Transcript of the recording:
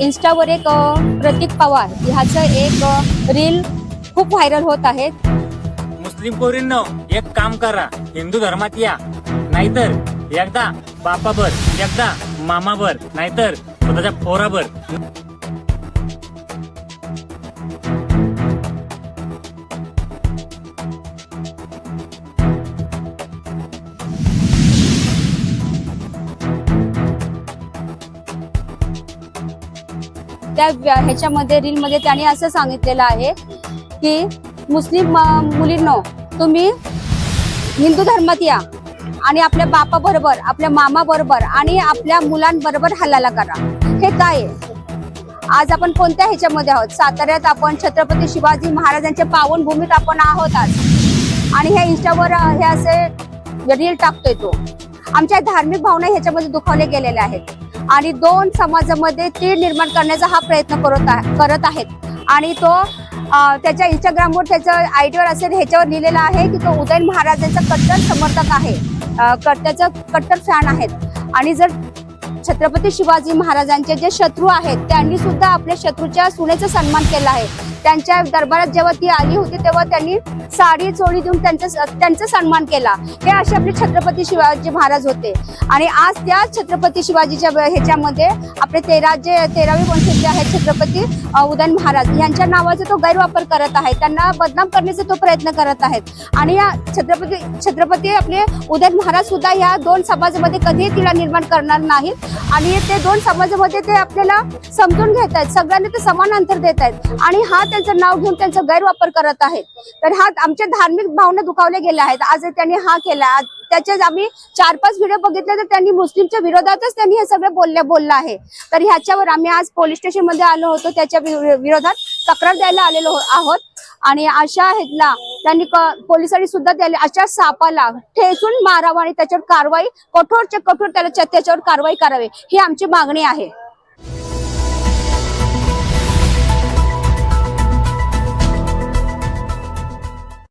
इन्स्टावर एक प्रतीक पवार ह्याचं एक रील खूप व्हायरल होत आहे मुस्लिम पोरींनो एक काम करा. हिंदू धर्मात या. नाहीतर एकदा बापावर एकदा मामावर नाहीतर स्वतःच्या पोराबर त्या ह्याच्यामध्ये रीलमध्ये त्याने असं सांगितलेलं आहे की मुस्लिम मुलींनो तुम्ही हिंदू धर्मात या आणि आपल्या बापाबरोबर आपल्या मामाबरोबर आणि आपल्या मुलांबरोबर हल्ला करा. हे काय आहे? आज आपण कोणत्या ह्याच्यामध्ये आहोत? साताऱ्यात आपण छत्रपती शिवाजी महाराजांच्या पावनभूमीत आपण आहोत आज. आणि ह्या इंस्टावर हे असे रील टाकतोय तो. आमच्या धार्मिक भावना ह्याच्यामध्ये दुखावले गेलेल्या आहेत. आणि दोन समाजामध्ये तीळ निर्माण करण्याचा हा प्रयत्न करत करत आहेत. आणि तो त्याच्या इंस्टाग्रामवर त्याच्या आयडीवर असेल ह्याच्यावर लिहिलेला आहे की तो उदयन महाराजांचा कट्टर समर्थक आहे. अ, त्याचा कट्टर फॅन आहेत. आणि जर छत्रपती शिवाजी महाराजांचे जे शत्रू आहेत त्यांनी सुद्धा आपल्या शत्रूच्या सुनेचा सन्मान केला आहे. त्यांच्या दरबारात जेव्हा ती आली होती तेव्हा त्यांनी साडी चोळी देऊन त्यांचा त्यांचा सन्मान केला. हे असे आपले छत्रपती शिवाजी महाराज होते. आणि आज त्या छत्रपती शिवाजीच्या ह्याच्यामध्ये आपले तेरा जे तेरावे वंशज जे आहेत छत्रपती उदयन महाराज यांच्या नावाचा तो गैरवापर करत आहे त्यांना बदनाम करण्याचा तो प्रयत्न करत आहेत. आणि या छत्रपती छत्रपती आपले उदयन महाराज सुद्धा या दोन समाजामध्ये कधीही तिला निर्माण करणार नाहीत आणि ते दोन समाजामध्ये ते आपल्याला समजून घेत आहेत. सगळ्यांना ते समान अंतर देत आहेत. आणि हा त्यांचं नाव घेऊन त्यांचा गैरवापर करत आहेत. तर हा आमच्या धार्मिक भावना दुखावल्या गेल्या आहेत. आज त्यांनी हा केला. त्याचे आम्ही चार पाच व्हिडिओ बघितले तर त्यांनी मुस्लिमच्या विरोधातच त्यांनी हे सगळं बोलल्या बोललं आहे. तर ह्याच्यावर आम्ही आज पोलीस स्टेशनमध्ये आलो होतो. त्याच्या विरोधात तक्रार द्यायला आलेलो हो-, आहोत. आणि अशा ह्यातला त्यांनी पोलिसांनी सुद्धा त्याला अशा सापाला ठेचून मारावं आणि त्याच्यावर कारवाई कठोरच्या कठोर त्याला त्याच्यावर कारवाई करावी. ही आमची मागणी आहे.